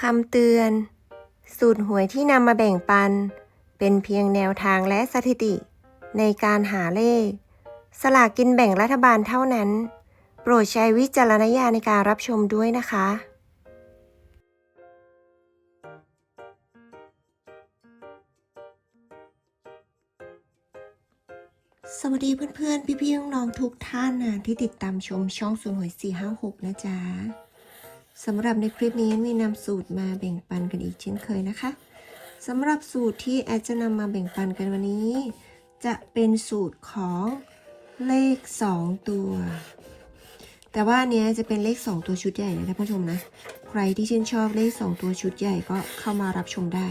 คำเตือน สูตรหวยที่นำมาแบ่งปัน เป็นเพียงแนวทางและสถิติ ในการหาเลข สลากกินแบ่งรัฐบาลเท่านั้น โปรดใช้วิจารณญาณในการรับชมด้วยนะคะ สวัสดีเพื่อนๆ พี่ๆน้องๆทุกท่านนะที่ติดตามชมช่องสูนหวย456 นะจ๊ะ สำหรับในคลิปนี้มีนำสูตรมาแบ่งปันกันอีกเช่นเคยนะคะสำหรับสูตรที่แอดจะนำมาแบ่งปันกันวันนี้ จะเป็นสูตรของเลข 2 ตัว แต่ว่าเนี้ยจะเป็นเลข 2 ตัวชุดใหญ่นะท่านผู้ชมนะ ใครที่ชื่นชอบเลข 2 ตัวชุดใหญ่ก็เข้ามารับชมได้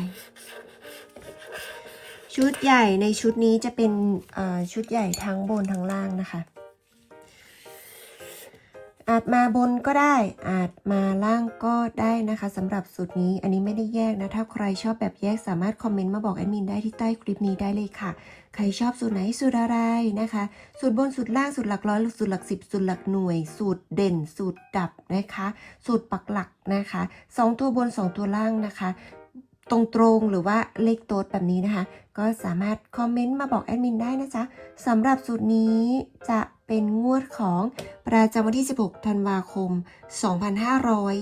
ชุดใหญ่ในชุดนี้จะเป็นอ่าชุดใหญ่ทั้งบนทั้งล่างนะคะ อาจมาบนก็ได้ อาจมาล่างก็ได้นะคะสำหรับสูตรนี้อันนี้ไม่ได้แยกนะ ถ้าใครชอบแบบแยกสามารถคอมเมนต์มาบอกแอดมินได้ที่ใต้คลิปนี้ได้เลยค่ะ ใครชอบสูตรไหนสูตรอะไรนะคะ สูตรบนสูตรล่างสูตรหลักร้อยสูตรหลักสิบสูตรหลักหน่วย สูตรเด่น สูตรดับนะคะ สูตรปักหลักนะคะสองตัวบนสองตัวล่างนะคะตรงๆหรือว่าเลขโต๊ดแบบนี้นะคะ ก็สามารถคอมเมนต์มาบอกแอดมินได้นะจ๊ะสำหรับสูตรนี้จะ เป็นงวดของประจำวันที่ 16 ธันวาคม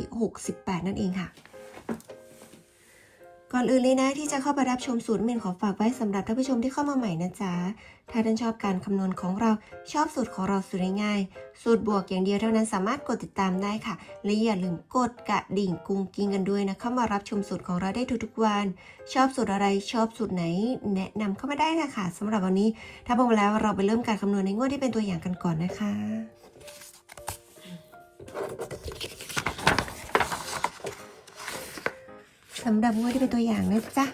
2568 นั่นเองค่ะ ก่อนอื่นเลยนะที่จะเข้าไปรับชมสูตรเมนขอฝากไว้สำหรับท่านผู้ชมที่เข้ามาใหม่นะจ๊ะ ถ้าท่านชอบการคำนวณของเราชอบสูตรของเราสูตรง่ายๆสูตรบวกอย่างเดียวเท่านั้นสามารถกดติดตามได้ค่ะ และอย่าลืมกดกระดิ่งกุ้งกิ้งกันด้วยนะเข้ามารับชมสูตรของเราได้ทุกๆวัน ชอบสูตรอะไรชอบสูตรไหน แนะนำเข้ามาได้นะคะสำหรับวันนี้ ถ้าพร้อมแล้วเราไปเริ่มการคำนวณในงวดที่เป็นตัวอย่างกันก่อนนะคะ สำหรับงวดที่เป็นตัวอย่างนะจ๊ะ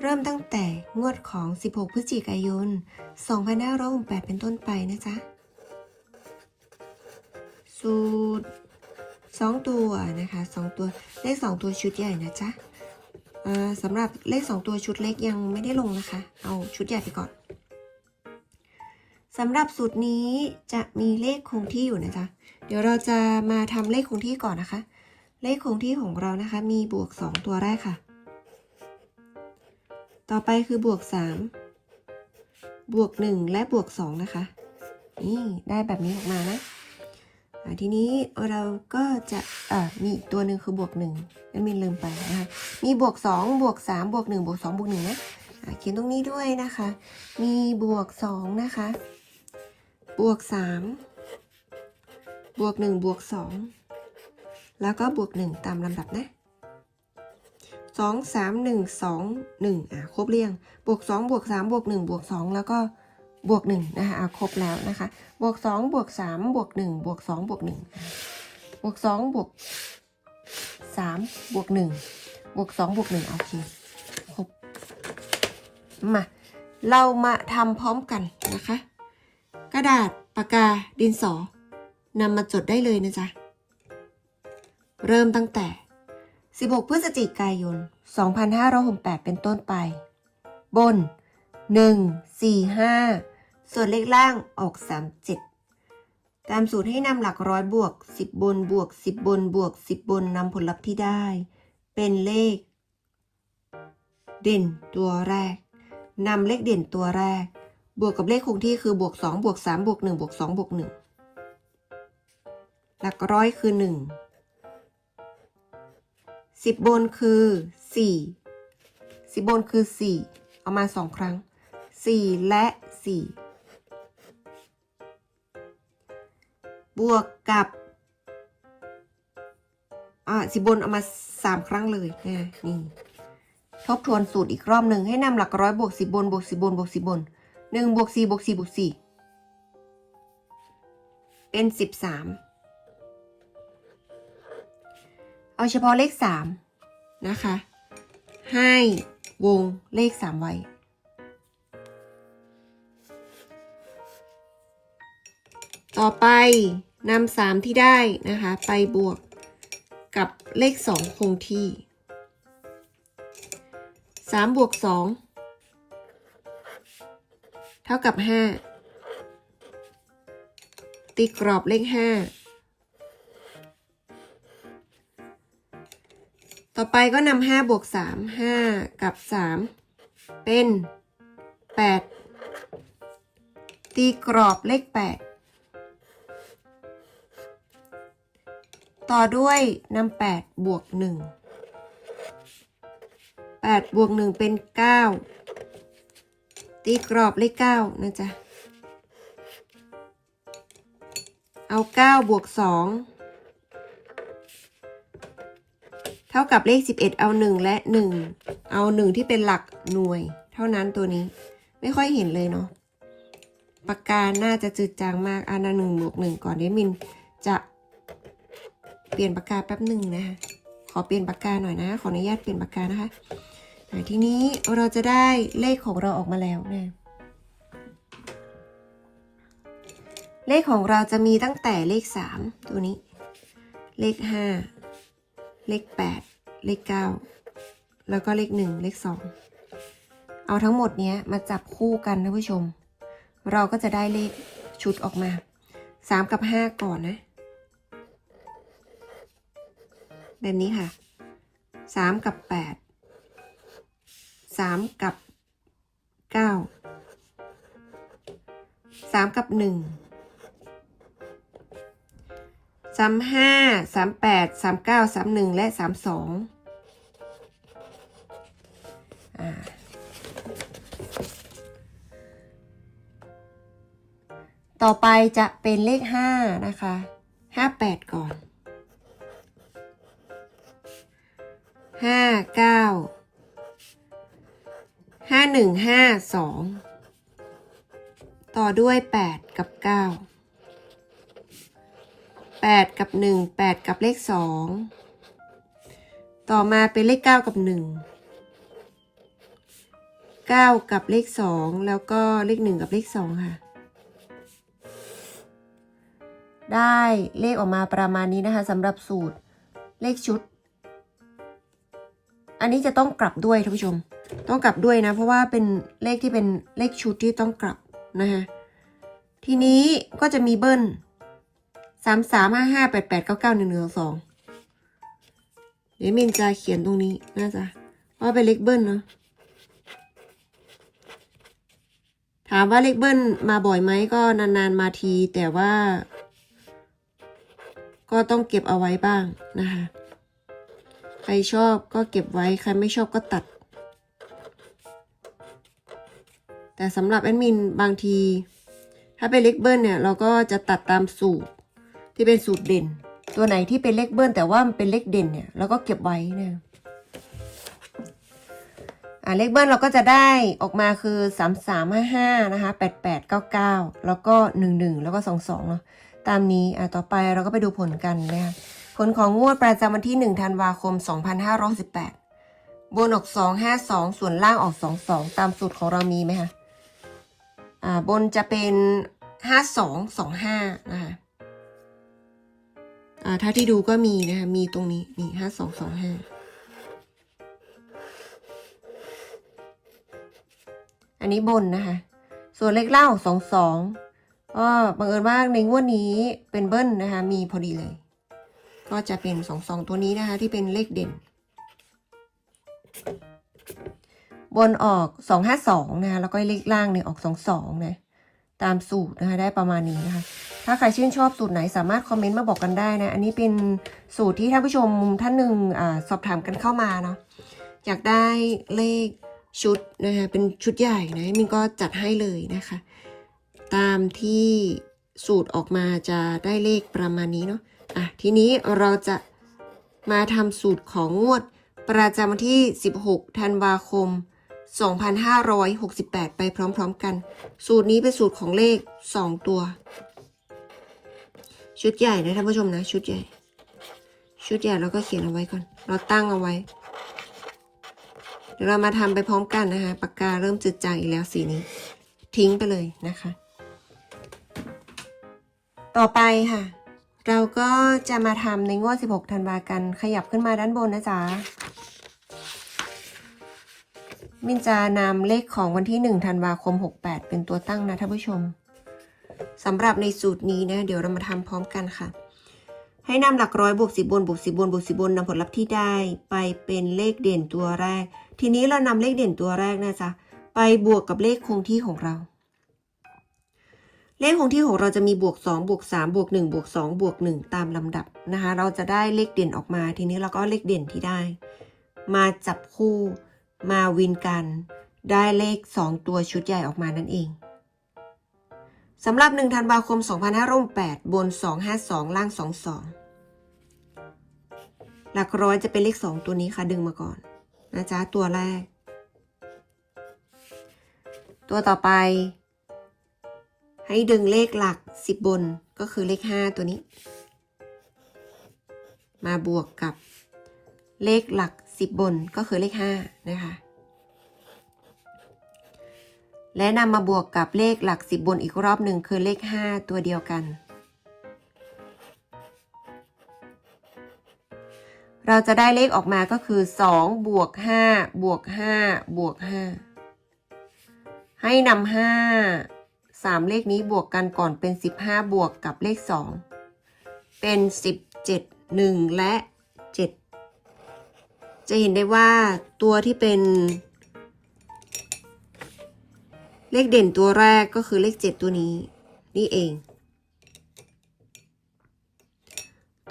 เริ่มตั้งแต่งวดของ 16 พฤศจิกายน 2568 เป็นต้นไปนะจ๊ะ สูตร 2 ตัวนะคะ 2 ตัว เลข 2 ตัวชุดใหญ่นะจ๊ะสำหรับเลข 2 ตัวชุดเล็กยังไม่ได้ลงนะคะ เอาชุดใหญ่ไปก่อนสำหรับสูตรนี้จะมีเลขคงที่อยู่นะจ๊ะ เดี๋ยวเราจะมาทำเลขคงที่ก่อนนะคะ เลขคงที่ของเรานะคะ มีบวก 2 ตัวแรกค่ะ ต่อไปคือบวก 3 บวก 1 และบวก 2 นะคะ นี่ได้แบบนี้ออกมานะทีนี้เราก็จะอ่ามีอีกตัวหนึ่งคือบวก1นั่นมีลืมไปนะคะมีบวก 2 บวก 3 บวก 1 บวก 2 บวก 1 นะอ่าเขียนตรงนี้ด้วยนะคะ มีบวก 2 นะคะ บวก 3 บวก 1 บวก 2 แล้วก็บวก 1 ตามลำดับนะสองสามหนึ่งสองหนึ่งอะ ครบเรียง บวกสองบวกสามบวกหนึ่งบวกสองแล้วก็บวกหนึ่งนะคะอะครบแล้วนะคะ บวกสองบวกสามบวกหนึ่งบวกสองบวกหนึ่งบวกสองบวกสามบวกหนึ่งบวกสองบวกหนึ่งโอเค ครบ มา เรามาทำพร้อมกันนะคะ กระดาษปากกาดินสอนำมาจดได้เลยนะจ๊ะ เริ่มตั้งแต่ 16 พฤศจิกายน 2568 เป็นต้นไป บน 1 4 5 ส่วนเลขล่างออก 37 ตามสูตรให้นำหลักร้อยบวก 10 บนบวก 10 บนบวก 10 บนนำผลลัพธ์ที่ได้ เป็นเลข เด่นตัวแรกนำเลขเด่นตัวแรก บวกกับเลขคงที่คือบวก 2 บวก 3 บวก 1 บวก 2 บวก 1 หลักร้อยคือ 1 สิบบนคือสี่สิบบนคือสี่เอามาสองครั้งสี่และสี่บวกกับอ่าสิบบนเอามาสามครั้งเลยนะนี่ทบทวนสูตรอีกรอบหนึ่งให้นำหลักร้อยบวกสิบบนบวกสิบบนบวกสิบบนหนึ่งบวกสี่บวกสี่บวกสี่เป็นสิบสาม เอาเฉพาะเลข3นะคะ ให้วงเลข3ไว้ ต่อไปนำ3ที่ได้นะคะ ไปบวกกับเลข2คงที่3บวก2เท่ากับ5ตีกรอบเลข5 ต่อไปก็นำห้าบวกสามห้ากับสามเป็นแปดตีกรอบเลขแปดต่อด้วยนำแปดบวกหนึ่งแปดบวกหนึ่งเป็นเก้าตีกรอบเลขเก้านะจ๊ะ เอาเก้าบวกสอง เท่ากับเลข 11 เอา 1 และ 1 เอา 1 ที่เป็นหลักหน่วย เท่านั้นตัวนี้ไม่ค่อยเห็นเลยเนาะปากกาน่าจะจืดจางมากอันละหนึ่งบวกหนึ่งก่อนเดมินจะเปลี่ยนปากกาแป๊บหนึ่งนะคะขอเปลี่ยนปากกาหน่อยนะ ขออนุญาตเปลี่ยนปากกานะคะอะทีนี้เราจะได้เลขของเราออกมาแล้วนะเลขของเราจะมีตั้งแต่เลข 3 ตัวนี้ เลข 5 เลข 8 เลข 9 แล้วก็เลข 1 เลข 2 เอาทั้งหมดเนี้ยมาจับคู่กันนะผู้ชม เราก็จะได้เลขชุดออกมา 3 กับ 5 ก่อนนะ แบบนี้ค่ะ 3 กับ 8 3 กับ 9 3 กับ 1 สามห้าสามแปดสามเก้าสามหนึ่งและสามสองต่อไปจะเป็นเลขห้านะคะห้าแปดก่อนห้าเก้าห้าหนึ่งห้าสองต่อด้วยแปดกับเก้า แปดกับหนึ่งแปดกับเลขสองต่อมาเป็นเลขเก้ากับหนึ่งเก้ากับเลขสองแล้วก็เลขหนึ่งกับเลขสองค่ะ ได้เลขออกมาประมาณนี้นะคะสำหรับสูตรเลขชุด อันนี้จะต้องกลับด้วยท่านผู้ชม ต้องกลับด้วยนะ เพราะว่าเป็นเลขที่เป็นเลขชุดที่ต้องกลับนะคะทีนี้ก็จะมีเบิ้ล สามสามห้าห้าแปดแปดเก้าเก้าหนึ่งหนึ่งสองเดี๋ยวมินจะเขียนตรงนี้น่าจะว่าเป็นเลขเบิ้ลเนาะถามว่าเลขเบิ้ลมาบ่อยไหมก็นานๆมาที แต่ว่า ก็ต้องเก็บเอาไว้บ้างนะคะใครชอบก็เก็บไว้ใครไม่ชอบก็ตัด แต่สำหรับแอดมินบางที ถ้าเป็นเลขเบิ้ลเนี่ย เราก็จะตัดตามสูตร ที่เป็นสูตรเด่น ตัวไหนที่เป็นเลขเบิ้ลแต่ว่ามันเป็นเลขเด่นเนี่ยเราก็เก็บไว้เนี่ยอ่าเลขเบิ้ลเราก็จะได้ออกมาคือสามสามห้าห้านะคะแปดแปดเก้าเก้าแล้วก็หนึ่งหนึ่งแล้วก็สองสองเนาะตามนี้อ่าต่อไปเราก็ไปดูผลกันนะคะผลของงวดประจำวันที่หนึ่งธันวาคมสองพันห้าร้อยสิบแปดบนออกสองห้าสองส่วนล่างออกสองสองตามสูตรของเรามีไหมคะอ่าบนจะเป็นห้าสองสองห้านะคะ อ่าถ้าที่ดูก็มีนะคะ มีตรงนี้ นี่ห้าสองสองห้าอันนี้บนนะคะ ส่วนเลขเล่าสองสองก็บังเอิญว่าในงวดนี้เป็นเบิ้ลนะคะ มีพอดีเลย ก็จะเป็นสองสองตัวนี้นะคะ ที่เป็นเลขเด่น บนออกสองห้าสองนะคะ แล้วก็เลขล่างเนี่ยออกสองสองนะ ตามสูตรนะคะได้ประมาณนี้นะคะ ถ้าใครชื่นชอบสูตรไหนสามารถคอมเมนต์มาบอกกันได้นะ อันนี้เป็นสูตรที่ท่านผู้ชมท่านหนึ่งอสอบถามกันเข้ามาเนาะอยากได้เลขชุดนะคะเป็นชุดใหญ่นะมินก็จัดให้เลยนะคะ ตามที่สูตรออกมาจะได้เลขประมาณนี้เนาะอะทีนี้เราจะมาทำสูตรของงวดประจำวันที่ 16 ธันวาคม 2568 ไปพร้อมๆกัน สูตรนี้เป็นสูตรของเลข 2 ตัว ชุดใหญ่นะท่านผู้ชมนะ ชุดใหญ่ ชุดใหญ่เราก็เขียนเอาไว้ก่อน เราตั้งเอาไว้ เดี๋ยวเรามาทำไปพร้อมกันนะคะ ปากกาเริ่มจืดจางอีกแล้วสีนี้ ทิ้งไปเลยนะคะ ต่อไปค่ะ เราก็จะมาทำในงวด 16 ธันวากัน ขยับขึ้นมาด้านบนนะจ๊ะ มินจะนำเลขของวันที่ 1 ธันวาคม 68 เป็นตัวตั้งนะท่านผู้ชมสำหรับในสูตรนี้นะเดี๋ยวเรามาทำพร้อมกันค่ะ ให้นำหลักร้อยบวกสิบบนบวกสิบบนบวกสิบบนนำผลลัพธ์ที่ได้ไปเป็นเลขเด่นตัวแรก ทีนี้เรานำเลขเด่นตัวแรกนะจ๊ะไปบวกกับเลขคงที่ของเรา เลขคงที่ของเราจะมีบวก2บวก3บวก1บวก2บวก1ตามลำดับนะคะ เราจะได้เลขเด่นออกมา ทีนี้เราก็เอาเลขเด่นที่ได้ มาจับคู่ มาวินกัน ได้เลข 2 ตัวชุดใหญ่ออกมานั่นเองสำหรับ 1 ธันวาคม 2568บน 252 ล่าง 22 หลักร้อยจะเป็นเลข 2 ตัวนี้ค่ะ ดึงมาก่อน นะจ๊ะ ตัวแรก ตัวต่อไป ให้ดึงเลขหลัก 10 บนก็คือเลข 5 ตัวนี้ มาบวกกับเลขหลัก 10บนก็คือเลข5นะคะ และนำมาบวกกับเลขหลัก10บนอีกรอบหนึ่งคือเลข5ตัวเดียวกัน เราจะได้เลขออกมาก็คือ2บวก5บวก5บวก5ให้นำา5 3เลขนี้บวกกันก่อนเป็น15บวกกับเลข2เป็น17 1และ จะเห็นได้ว่าตัวที่เป็น เลขเด่นตัวแรกก็คือเลข 7 ตัวนี้ นี่เอง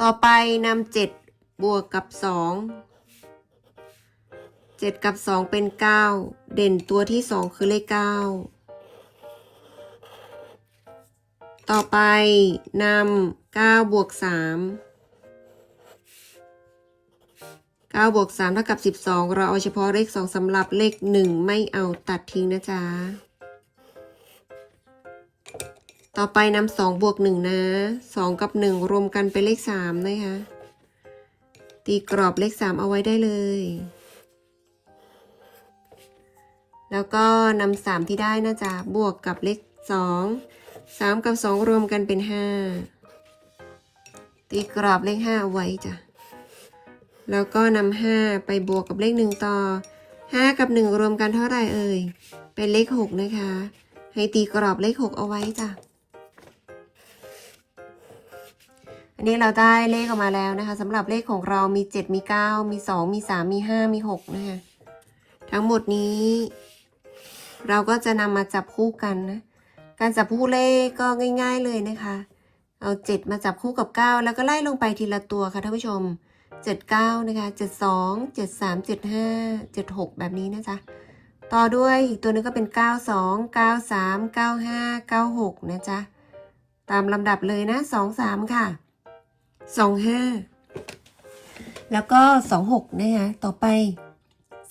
ต่อไปนำ7บวกกับ 2 7 กับ 2 เป็น 9 เด่นตัวที่ 2 คือเลข 9ต่อไปนำ9บวก3 9บวก3เท่ากับ 12 เราเอาเฉพาะเลข 2สำหรับเลข 1 ไม่เอาตัดทิ้งนะจ๊ะ ต่อไปนำสองบวกหนึ่งนะสองกับหนึ่งรวมกันเป็นเลขสามนะคะตีกรอบเลขสามเอาไว้ได้เลย แล้วก็นำสามที่ได้นะจ๊ะ บวกกับเลขสองสามกับสองรวมกันเป็นห้าตีกรอบเลขห้าเอาไว้จ้ะ แล้วก็นำห้าไปบวกกับเลขหนึ่งต่อห้ากับหนึ่งรวมกันเท่าไหร่เอ่ย เป็นเลขหกนะคะ ให้ตีกรอบเลขหกเอาไว้จ้ะ อันนี้เราได้เลขออกมาแล้วนะคะสำหรับเลขของเรามี7มี9มี2มี3มี5มี6นะคะ ทั้งหมดนี้ เราก็จะนำมาจับคู่กันนะ การจับคู่เลขก็ง่าย ๆเลยนะคะ เอา7มาจับคู่กับ9แล้วก็ไล่ลงไปทีละตัวค่ะท่านผู้ชม 79 นะคะ 72 73 75 76 แบบนี้นะจ๊ะ ต่อด้วยอีกตัวนึงก็เป็น 92 93 95 96 นะจ๊ะ ตามลำดับเลยนะ 23 ค่ะ 25 แล้วก็ 26 นะคะ ต่อไป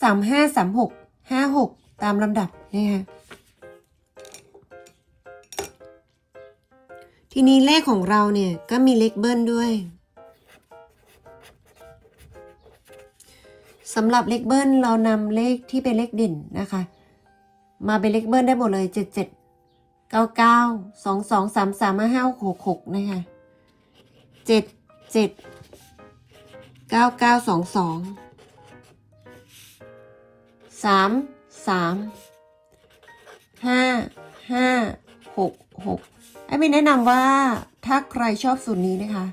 35 36 56 ตามลำดับนะคะทีนี้เลขของเราเนี่ยก็มีเลขเบิ้ลด้วย สำหรับเลขเบิ้ลเรานำเลขที่เป็นเลขเด่นนะคะ มาเป็นเลขเบิ้ลได้หมดเลย 77 99 22 33 55 66 นะคะเจ็ดเจ็ดเก้าเก้าสองสองสามสามห้าห้าหกหกไอ้ไม่แนะนำว่าถ้าใครชอบสูตรนี้นะคะ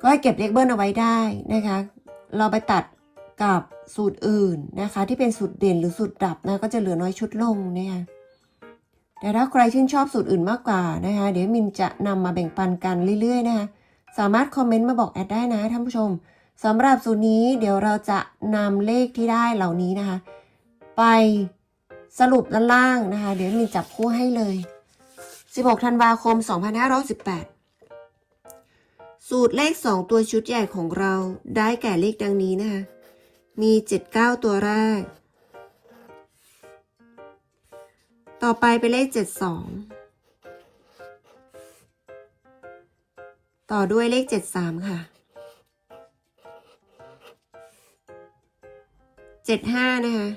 ก็ให้เก็บเลขเบิ้ลเอาไว้ได้นะคะ เราไปตัด กับสูตรอื่นนะคะ ที่เป็นสูตรเด่นหรือสูตรดับนะก็จะเหลือน้อยชุดลงนะคะแต่ถ้าใครชื่นชอบสูตรอื่นมากกว่านะคะ เดี๋ยวมินจะนำมาแบ่งปันกันเรื่อยๆนะคะสามารถคอมเมนต์มาบอกแอดได้นะท่านผู้ชมสำหรับสูตรนี้เดี๋ยวเราจะนำเลขที่ได้เหล่านี้นะคะ ไปสรุปด้านล่างนะคะ เดี๋ยวมินจับคู่ให้เลย 16 ธันวาคม 2518 สูตรเลข 2 ตัวชุดใหญ่ของเราได้แก่เลขดังนี้นะคะ มี79ตัวแรก ต่อไปเป็นเลข72ต่อด้วยเลข73ค่ะ75นะคะ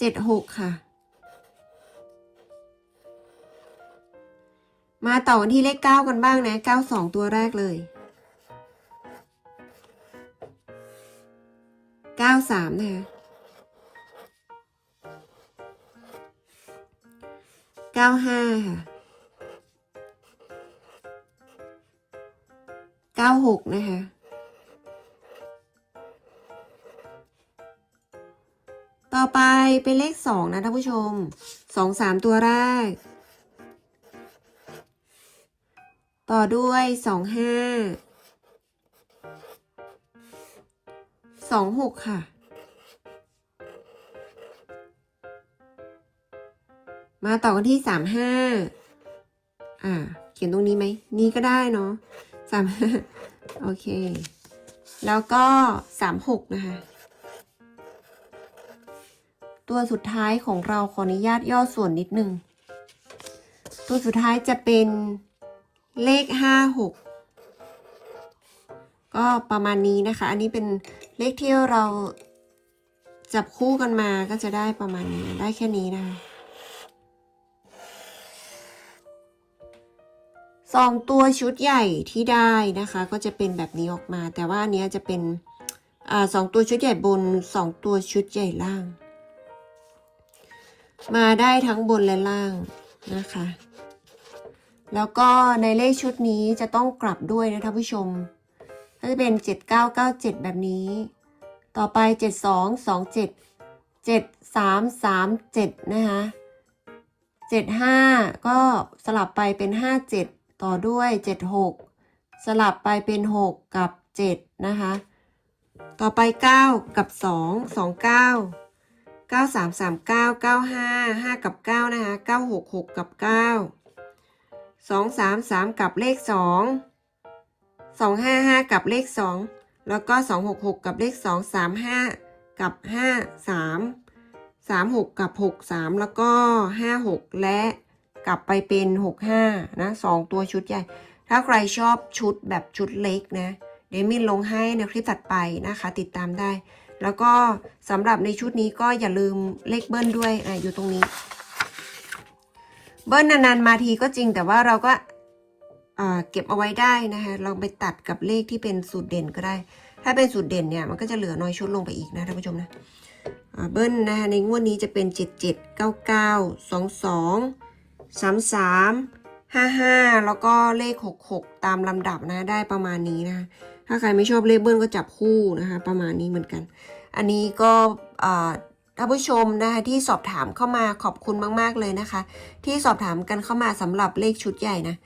76ค่ะ มาต่อกันที่เลข9กันบ้างนะ92ตัวแรกเลยาสามนะคะเก้าห้าค่ะเก้าหกนะคะต่อไปเป็นเลขสองนะท่านผู้ชมสองสามตัวแรก ต่อด้วยสองห้า สองหกค่ะ มาต่อกันที่สามห้าอ่า เขียนตรงนี้ไหม นี่ก็ได้เนาะสามห้าโอเค แล้วก็สามหกนะคะ ตัวสุดท้ายของเราขออนุญาตย่อส่วนนิดนึง ตัวสุดท้ายจะเป็นเลขห้าหกก็ประมาณนี้นะคะ อันนี้เป็น เลขที่เราจับคู่กันมาก็จะได้ประมาณนี้ได้แค่นี้นะคะสองตัวชุดใหญ่ที่ได้นะคะ ก็จะเป็นแบบนี้ออกมา แต่ว่าอันเนี้ยจะเป็นอสองตัวชุดใหญ่บนสองตัวชุดใหญ่ล่าง มาได้ทั้งบนและล่างนะคะ แล้วก็ในเลขชุดนี้จะต้องกลับด้วยนะท่านผู้ชม ก็จะเป็น 7997 แบบนี้ ต่อไป 7227 7337 นะคะ 75 ก็สลับไปเป็น 57 ต่อด้วย 76 สลับไปเป็น 6 กับ 7 นะคะ ต่อไป 9 กับ 2 29 9339 95 5 กับ 9 นะคะ 966 กับ 9 233 กับเลข 2 255 กับเลข 2 แล้วก็ 266 กับเลข 2 35 กับ 5 3 36 กับ 63 แล้วก็ 56 และกลับไปเป็น 65 นะ 2 ตัวชุดใหญ่ ถ้าใครชอบชุดแบบชุดเล็กนะ เดมินลงให้ในคลิปถัดไปนะคะ ติดตามได้ แล้วก็สำหรับในชุดนี้ก็อย่าลืมเลขเบิ้ลด้วยอะอยู่ตรงนี้ เบิ้ลนานๆมาทีก็จริงแต่ว่าเราก็ เก็บเอาไว้ได้นะคะเราไปตัดกับเลขที่เป็นสูตรเด่นก็ได้ ถ้าเป็นสูตรเด่นเนี่ยมันก็จะเหลือน้อยชุดลงไปอีกนะท่านผู้ชมนะเบิ้ลนะคะในงวดนี้จะเป็น 7 7 9 9 2 2 3 3 5 5 แล้วก็เลข 66 ตามลำดับนะได้ประมาณนี้นะถ้าใครไม่ชอบเลขเบิ้ลก็จับคู่นะคะประมาณนี้เหมือนกัน อันนี้ก็ท่านผู้ชมนะคะที่สอบถามเข้ามาขอบคุณมาก ๆ เลยนะคะ ที่สอบถามกันเข้ามาสำหรับเลขชุดใหญ่นะ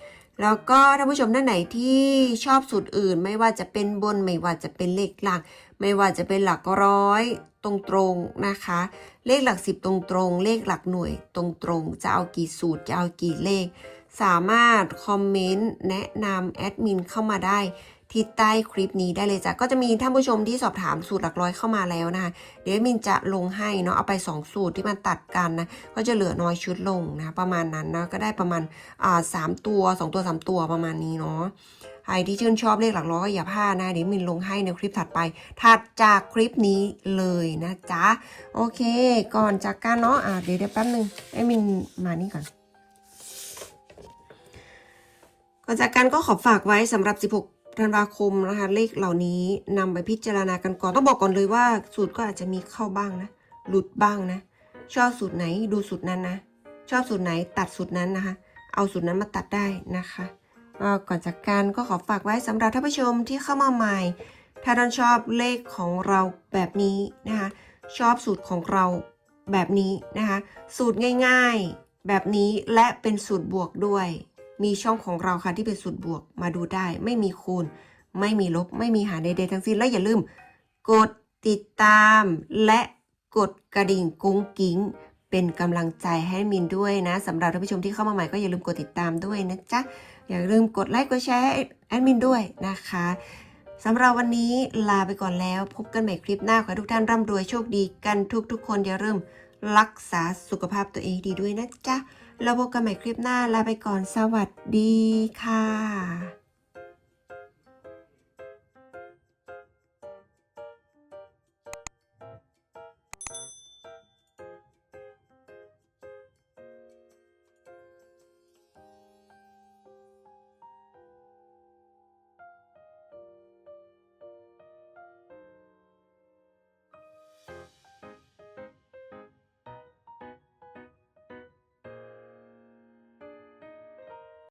แล้วก็ท่านผู้ชมท่านไหนที่ชอบสูตรอื่น ไม่ว่าจะเป็นบน ไม่ว่าจะเป็นเลขหลัก ไม่ว่าจะเป็นหลักร้อยตรงๆนะคะ เลขหลักสิบตรงๆ เลขหลักหน่วยตรงๆ จะเอากี่สูตรจะเอากี่เลข สามารถคอมเมนต์แนะนำแอดมินเข้ามาได้ ที่ใต้คลิปนี้ได้เลยจ้ะ ก็จะมีท่านผู้ชมที่สอบถามสูตรหลักร้อยเข้ามาแล้วนะคะ เดี๋ยวมินจะลงให้เนาะ เอาไป 2 สูตรที่มันตัดกันนะ ก็จะเหลือน้อยชุดลงนะ ประมาณนั้นนะ ก็ได้ประมาณอ่าสามตัว 2 ตัว 3 ตัวประมาณนี้เนาะ ใครที่ชื่นชอบเลขหลักร้อยก็อย่าพลาดนะ เดี๋ยวมินลงให้ในคลิปถัดไป ถัดจากคลิปนี้เลยนะจ๊ะ โอเค ก่อนจากการเนาะ อ่าเดี๋ยวแป๊บนึงให้มินมานี่ก่อนก่อนจากกันก็ขอฝากไว้สำหรับ 16 ธันวาคมนะคะ เลขเหล่านี้นำไปพิจารณากันก่อน ต้องบอกก่อนเลยว่า สูตรก็อาจจะมีเข้าบ้างนะ หลุดบ้างนะ ชอบสูตรไหนดูสูตรนั้นนะ ชอบสูตรไหนตัดสูตรนั้นนะคะ เอาสูตรนั้นมาตัดได้นะคะก่อนจากกันก็ขอฝากไว้สำหรับท่านผู้ชมที่เข้ามาใหม่ ถ้าท่านชอบเลขของเราแบบนี้นะคะ ชอบสูตรของเราแบบนี้นะคะ สูตรง่าย ๆ แบบนี้และเป็นสูตรบวกด้วย มีช่องของเราค่ะที่เป็นสูตรบวกมาดูได้ ไม่มีคูณ ไม่มีลบ ไม่มีหารใดๆทั้งสิ้น และอย่าลืม กดติดตาม และกดกระดิ่งกุ้งกิ้ง เป็นกำลังใจให้มินด้วยนะสำหรับท่านผู้ชมที่เข้ามาใหม่ก็อย่าลืมกดติดตามด้วยนะจ๊ะอย่าลืมกดไลค์กดแชร์ให้แอดมินด้วยนะคะสำหรับวันนี้ลาไปก่อนแล้ว พบกันใหม่คลิปหน้าขอให้ทุกท่านร่ำรวยโชคดีกันทุกๆคนอย่าลืมรักษาสุขภาพตัวเองดีด้วยนะจ๊ะ เราพบกันใหม่คลิปหน้าลาไปก่อนสวัสดีค่ะ